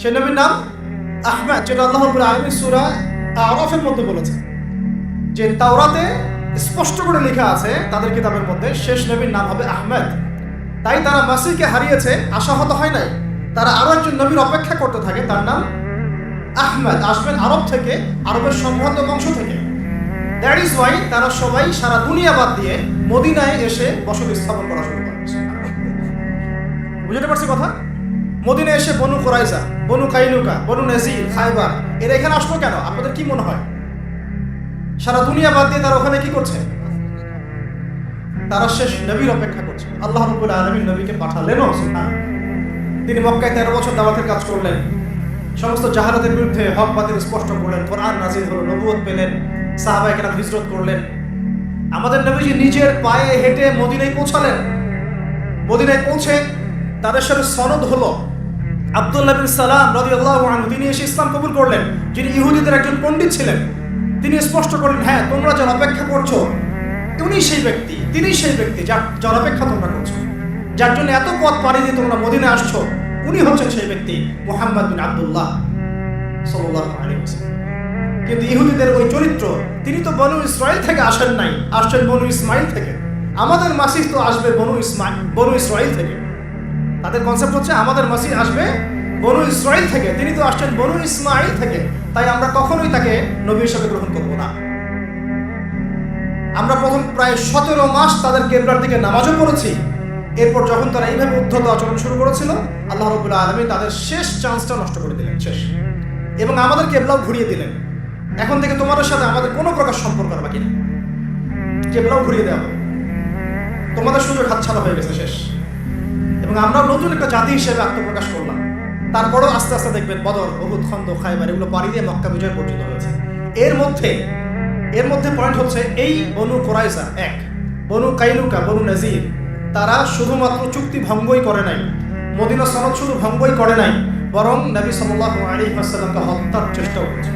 সে নবীর নাম আহমেদ, যেটা আল্লাহ আলামিন সূরা আরাফের মধ্যে বলেছে। যে তাওরাতে স্পষ্ট করে লেখা আছে তাদের কিতাবের মধ্যে, শেষ নবীর নাম হবে আহমেদ। তাই তারা মাসিকে হারিয়েছে, আশাহত হয় নাই। তারা আরও একজন নবীর অপেক্ষা করতে থাকে, তার নাম আহমেদ। আসবেন আরব থেকে, আরবের সম্ভ্রান্ত বংশ থেকে। দ্যাট ইজ ওয়াই তারা সবাই সারা দুনিয়া বাদ দিয়ে মদিনায় এসে বসতি স্থাপন করা শুরু করে বুঝতে পারছি কথা? মদিনায় এসে বনু কোরাইজা বনু কাইনুকা, বনু নাজির, খাইবার, এরা এখানে আসলো কেন? আপনাদের কি মনে হয়? সারা দুনিয়া বাদ দিয়ে তারা ওখানে কি করছে? তারা শেষ নবীর অপেক্ষা করছে। আল্লাহ রব্বুল আলমীর নবীকে পাঠালেনও। তিনি মক্কায় তেরো বছর দাওয়াতের কাজ করলেন। সমস্ত জাহালাতের বিরুদ্ধে হক বাতিল স্পষ্ট করলেন। কোরআন নাজির হলো নবুয়ত পেলেন, সাহাবায়ে কেরাম হিজরত করলেন। আমাদের নবীজি নিজের পায়ে হেঁটে মদিনায় পৌঁছালেন। মদিনায় পৌঁছে তাদের সাথে সনদ হলো। আব্দুল্লাহ বিন সালাম রাদিয়াল্লাহু আনহু, তিনি এসে ইসলাম কবুল করলেন। যিনি ইহুদিদের একজন পণ্ডিত ছিলেন, তিনি স্পষ্ট করলেন হ্যাঁ তোমরা যার অপেক্ষা করছ, উনি সেই ব্যক্তি, তিনি সেই ব্যক্তি যার যার অপেক্ষা তোমরা করছ। যার জন্য এত পথ পাড়ি দিয়ে তোমরা মদিনায় আসছো, উনি হচ্ছেন সেই ব্যক্তি মুহাম্মদ বিন আব্দুল্লাহ আলাইহি ওয়াসাল্লাম। কিন্তু ইহুদিদের ওই চরিত্র, তিনি তো বনু ইসরায়েল থেকে আসেন নাই, আসছেন বনু ইসমাইল থেকে। আমাদের মাসিহ তো আসবে বনু ইসমাইল বনু ইসরায়েল থেকে। তাদের কনসেপ্ট হচ্ছে আমাদের মাসিহ আসবে বনু ইসরায়েল থেকে। তিনি তো আসছেন বনু ইসমাইল থেকে। তাই আমরা কখনোই তাকে নবী হিসাবে গ্রহণ করব না। আমরা প্রথম প্রায় সতেরো মাস তাদের কেবলার দিকে নামাজও পড়েছি। এরপর যখন তারা এইভাবে উদ্ধত আচরণ শুরু করেছিল, আল্লাহ রবুল্লাহ আলমী তাদের শেষ চান্সটা নষ্ট করে দিলেন, শেষ। এবং আমাদের কেবলাও ঘুরিয়ে দিলেন। এখন থেকে তোমাদের সাথে আমাদের কোনো প্রকার সম্পর্ক বাকি নেই কেবলাও ঘুরিয়ে দেওয়া তোমাদের সুযোগ হাতছাড়া হয়ে গেছে, শেষ। এবং আমরা নতুন একটা জাতি হিসেবে আত্মপ্রকাশ করলাম। তারপরেও আস্তে আস্তে দেখবেন বদর বহুত খন্দ খাইবার এগুলো পাড়ি দিয়ে মক্কা বিজয় পর্যন্ত হয়েছে। এর মধ্যে এর মধ্যে পয়েন্ট হচ্ছে এই বনু কোরাইজা এক, বনু কাইনুকা, বনু নাজির। তারা শুধুমাত্র চুক্তি ভঙ্গই করে নাই, মদিনা সনদ শুধু ভঙ্গই করে নাই, বরং নবী সাল্লাল্লাহু আলাইহি ওয়াসাল্লামকে হত্যার চেষ্টা করেছে।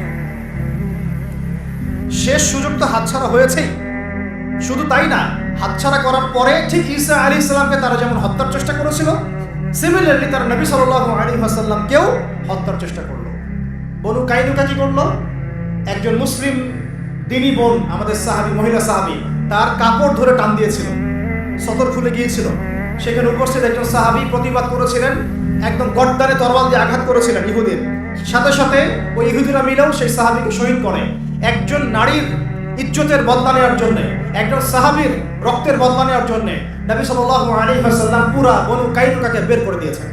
শেষ সুযোগ তো হাতছাড়া হয়েছেই। শুধু তাই না হাতছাড়া করার পরে ঠিক ঈসা আলী ইসলামকে তারা যেমন হত্যার চেষ্টা করেছিল সিমিলারলি তারা নবী সাল্লাল্লাহু আলাইহি ওয়াসাল্লামকেও হত্যার চেষ্টা করল। বনু কাইনুকা কি করল? একজন মুসলিম দিনী বোন, আমাদের সাহাবি, মহিলা সাহাবি, তার কাপড় ধরে টান দিয়েছিল, সতর খুলে গিয়েছিল। সেখানে উপস্থিত একজন সাহাবি প্রতিবাদ করেছিলেন, একদম গড্ডারে তরবাল দিয়ে আঘাত করেছিলেন ইহুদের। সাথে সাথে ওই ইহুদিরা মিলেও সেই সাহাবিকে শহীদ করে। একজন নারীর ইজ্জতের বদলা নেওয়ার জন্য, একজন সাহাবীর রক্তের বদলা নেওয়ার জন্য নবী সাল্লাল্লাহু আলাইহি ওয়াসাল্লাম পুরা বনু কাইনুকাকে বের করে দিয়েছেন।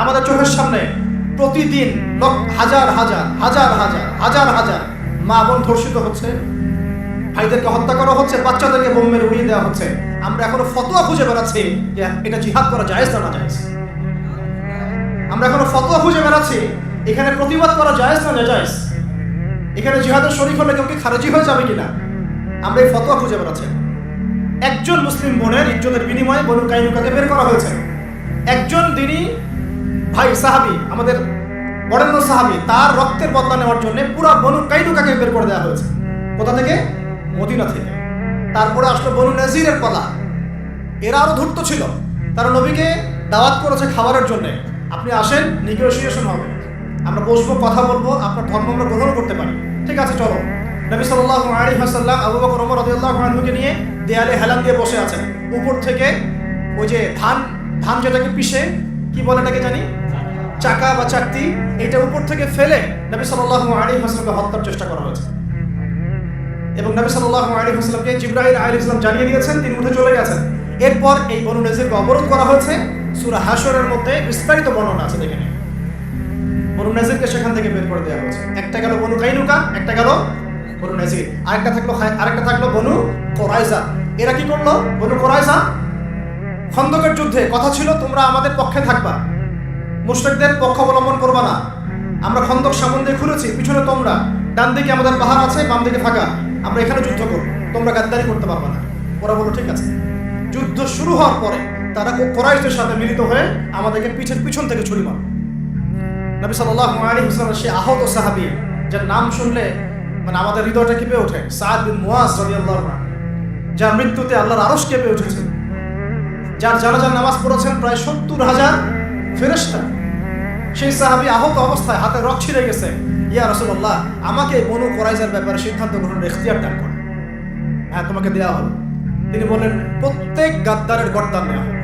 আমাদের চোখের সামনে প্রতিদিন হাজার হাজার হাজার হাজার হাজার হাজার মা বোন ধর্ষিত হচ্ছে, ভাইদেরকে হত্যা করা হচ্ছে, বাচ্চাদেরকে বোম উড়িয়ে দেওয়া হচ্ছে। আমরা এখনও ফতোয়া খুঁজে বেড়াচ্ছি যে এটা জিহাদ করা জায়েজ না না জায়েজ আমরা এখনও ফতোয়া খুঁজে বেড়াচ্ছি, এখানে প্রতিবাদ করা জায়েজ না জায়েজ এখানে জিহাদের শরীফ হলে কেউ কি খারেজি হয়ে যাবে কিনা? আমরা এই ফতোয়া খুঁজে বেড়াচ্ছি একজন মুসলিম বোনের ইজ্জতের বিনিময়ে বনু কাইনুকাকে বের করা হয়েছে? একজন দিনই ভাই সাহাবি আমাদের বরেণ্য সাহাবি তার রক্তের বদলা নেওয়ার জন্য পুরা বনু কাইনুকাকে বের করে দেওয়া হয়েছে। কোথা থেকে? মদিনা থেকে। তারপরে আসলো বনু নাজিরের পালা। এরা আরও ধূর্ত ছিল। তারা নবীকে দাওয়াত করেছে খাবারের জন্য। আপনি আসেন নিগোসিয়েশন হবে। আমরা বসবো, কথা বলব, আপনার ধর্ম আমরা গ্রহণ করতে পারি। ঠিক আছে, চলো। নবী সাল্লাল্লাহু আলাইহি ওয়াসাল্লাম আবু বকর ওমর রাদিয়াল্লাহু আনহুকে নিয়ে দেয়ালে হেলান দিয়ে বসে আছেন। উপর থেকে ওই যে ধান ধান যেটাকে পিষে, কি বলে এটাকে জানি? চাকা বা চাকতি, এটা উপর থেকে ফেলে নবী সাল্লাল্লাহু আলাইহি ওয়াসাল্লামকে হত্যার চেষ্টা করা হয়েছে। এবং নবী সাল্লাল্লাহু আলাইহি ওয়াসাল্লামকে জিবরাইল আলাইহিস সালাম জানিয়ে দিয়েছেন, তিনি উঠে চলে গেছেন। এরপর এই বনু নজিরকে অবরোধ করা হয়েছে। সূরা হাসরের মধ্যে বিস্তারিত বর্ণনা আছে দেখে নিন। বনু নজিরকে সেখান থেকে বের করে দেওয়া হয়েছে। একটা গেল বনু কাইনুকা, একটা গেল বনু নজির আরেকটা থাকল আরেকটা থাকল বনু কোরাইজা এরা কি করল? বনু কোরাইজা খন্দকের যুদ্ধে। কথা ছিল, তোমরা আমাদের পক্ষে থাকবা। মুশরিকদের পক্ষ অবলম্বন করবা না। আমরা খন্দক সামন দিয়ে খুলেছি, পিছনে তোমরা। ডান দিকে আমাদের পাহাড় আছে, বাম দিকে ফাঁকা। আমরা এখানে যুদ্ধ করব। তোমরা গাদ্দারি করতে পারবা না। ওরা বলল, ঠিক আছে। যুদ্ধ শুরু হওয়ার পরে তারা কোরাইশদের সাথে মিলিত হয়ে আমাদেরকে পিছের পিছন থেকে ছুরি মার নবী সাল্লাল্লাহু আলাইহি ওয়াসাল্লাম সে আহত সাহাবী যার নাম শুনলে মানে আমাদের হৃদয়টা কেঁপে ওঠে, সাদ বিন মুয়াজ আনহু, যার মৃত্যুতে আল্লাহর আরশ কেঁপে উঠেছে। যার জানাজার নামাজ পড়েছেন প্রায় সত্তর হাজার ফেরেশতা। সেই সাহাবি আহত অবস্থায় হাতে রক ছিঁড়ে গেছে। ইয়া রসুল্লাহ আমাকে বনু কোরাইজার ব্যাপারে সিদ্ধান্ত গ্রহণের এখতিয়ার দান করে। হ্যাঁ তোমাকে দেওয়া হলো। তিনি বললেন, প্রত্যেক গাদ্দারের গর্দান নেওয়া হোক